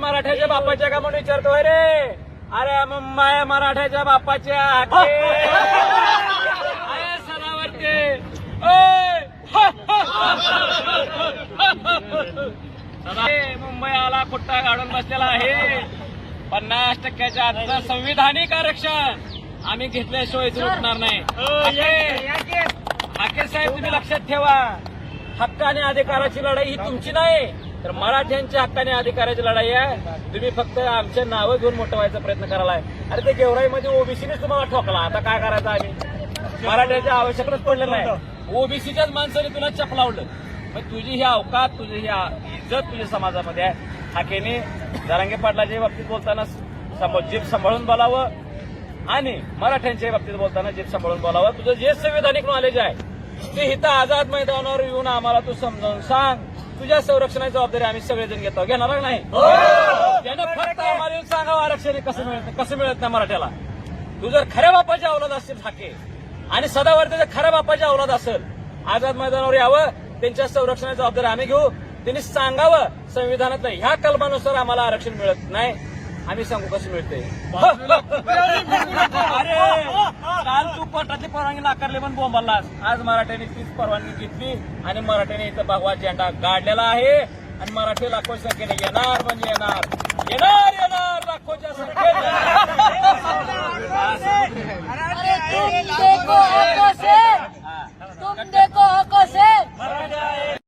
मराठ्याच्या बापाच्या का म्हणून विचारतोय रे? अरे मुंबई मराठ्याच्या बापाच्या. अरे सदावरती. मुंबई आला कुट्टा काढून बसलेला आहे? पन्नास टक्क्याच्या आजचं संविधानिक आरक्षण. आम्ही घेतल्याशिवाय उठणार नाही. हाके साहेब तुम्ही लक्षात ठेवा. हक्क आणि अधिकाराची लढाई ही तुमची नाही. तर मराठ्यांच्या हक्काने अधिकाराची लढाई आहे. तुम्ही फक्त आमच्या नावं घेऊन मोठं व्हायचा प्रयत्न करायलाय अरे ते गेवराईमध्ये ओबीसीनेच तुम्हाला ठोकला. आता काय करायचं आम्ही? मराठ्याच्या आवश्यकताच पडलं नाही. ओबीसीच्याच माणसाने तुला चपलावलं मग तुझी ही अवकात तुझी ही इज्जत तुझ्या समाजामध्ये आहे. हाकेने जरांगे पाटलाच्या बाबतीत बोलताना सम- जीभ सांभाळून बोलावं आणि मराठ्यांच्या बाबतीत बोलताना जीभ सांभाळून बोलावं. तुझं जे संविधानिक नॉलेज आहे ते हिथं आझाद मैदानावर येऊन आम्हाला तू समजावून सांग. तुझ्या संरक्षणाची जबाबदारी आम्ही सगळेजण घेतो. घेणार नाही? त्यानं फक्त आम्हाला सांगावं आरक्षण हे कसं मिळत कसं मिळत नाही मराठ्याला. तू जर खऱ्या बापाची अवलाद असेल हाके आणि सदावर्तीच्या खऱ्या बापाची अवलाद असेल आझाद मैदानावर यावं त्यांच्या संरक्षणाची जबाबदारी आम्ही घेऊ. त्यांनी सांगावं संविधानात ह्या कलमानुसार आम्हाला आरक्षण मिळत नाही. आम्ही सांगू कसं मिळते काल तू कोर्टातली परवानगी नाकारली पण बोंबालास आज मराठ्याने तीच परवानगी घेतली आणि मराठ्याने इथं भगवा झेंडा गाडलेला आहे आणि मराठी लाखो संख्येने येणार म्हणजे येणार येणार येणार लाखोच्या संख्येने